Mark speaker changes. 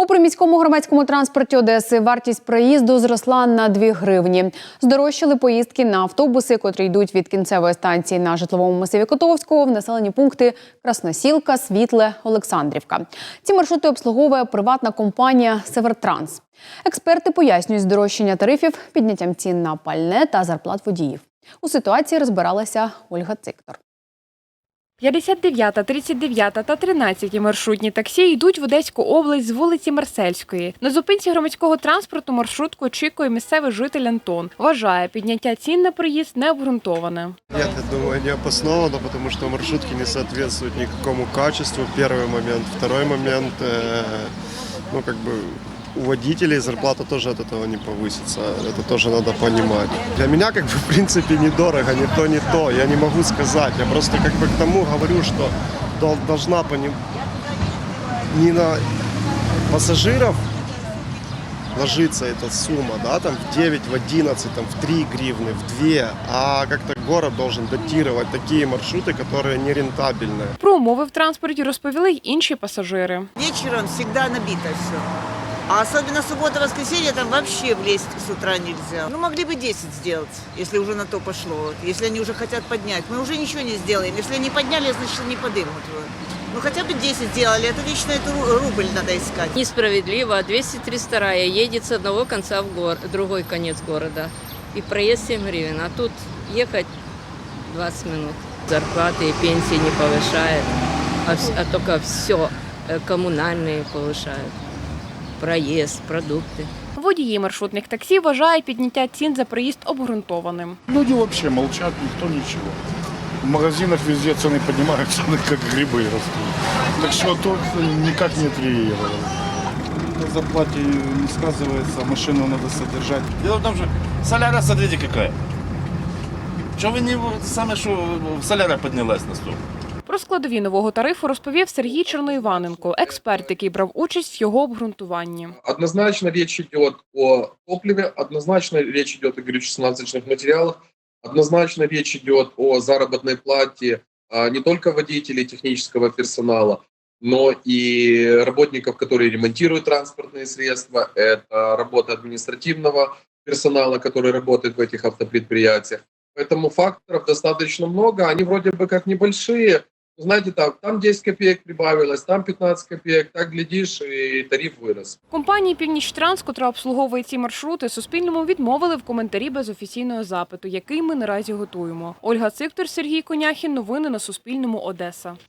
Speaker 1: У приміському громадському транспорті Одеси вартість проїзду зросла на 2 гривні. Здорожчали поїздки на автобуси, котрі йдуть від кінцевої станції на житловому масиві Котовського в населені пункти Красносілка, Світле, Олександрівка. Ці маршрути обслуговує приватна компанія Севертранс. Експерти пояснюють здорожчання тарифів підняттям цін на пальне та зарплат водіїв. У ситуації розбиралася Ольга Циктор.
Speaker 2: 59, 39 та 13 маршрутні таксі йдуть в Одеську область з вулиці Марсельської. На зупинці громадського транспорту маршрутку очікує місцевий житель Антон. Вважає, підняття цін на проїзд необґрунтоване.
Speaker 3: Нет, я думаю, не обосновано, потому что маршрутки не соответствуют никакому качеству. Первый момент. Второй момент, э, ну как бы у водителей зарплата тоже от этого не повысится. Это тоже надо понимать. Для меня как бы в принципе недорого, не то, не то. Я не могу сказать. Я просто как бы к тому говорю, что дол- должна поним... не на пассажиров ложится эта сумма, да, там в 9, в 11, там в 3 гривны, в 2, а как-то город должен датировать такие маршруты, которые нерентабельные.
Speaker 2: Про умови в транспорті розповіли й інші пасажири.
Speaker 4: Вечером всегда набито все. А особенно суббота-воскресенье там вообще влезть с утра нельзя. Ну, могли бы 10 сделать, если уже на то пошло. Если они уже хотят поднять. Мы уже ничего не сделаем. Если они подняли, значит, они подымут. Ну, хотя бы 10 сделали. Это вечно это ру- рубль надо искать.
Speaker 5: Несправедливо. 232 едет с одного конца в гор, другой конец города. И проезд 7 гривен. А тут ехать 20 минут. Зарплаты и пенсии не повышают, а, а только все коммунальные повышают. Проезд, продукты.
Speaker 2: Водії маршрутних таксі вважають підняття цін за проїзд обґрунтованим.
Speaker 6: Люди вообще молчат, никто ничего. В магазинах везде цены поднимаются, цены как грибы растут. Так что тут никак не отреагировало.
Speaker 7: На зарплате не сказывается, машину надо содержать.
Speaker 8: Дело в том, что соляра, смотрите, какая. Что вы не сами, что соляра поднялась на стол?
Speaker 2: Про складові нового тарифу розповів Сергій Черноіваненко, експерт, який брав участь в його обґрунтуванні.
Speaker 9: Однозначно речь идет о топливе, однозначно речь идет о горюче-смазочных материалах, однозначно речь идет о заработной плате а, не только водителей технического персонала, но и работников, которые ремонтируют транспортные средства. Это работа административного персонала, который работает в этих автопредприятиях. Поэтому факторов достаточно много. Они вроде бы как небольшие. Знаете, так, там 10 копеек прибавилось, там 15 копеек. Так глядишь, і тариф вирос.
Speaker 2: Компанії «Північтранс», котра обслуговує ці маршрути, Суспільному відмовили в коментарі без офіційного запиту, який ми наразі готуємо. Ольга Циктор, Сергій Коняхін. Новини на Суспільному. Одеса.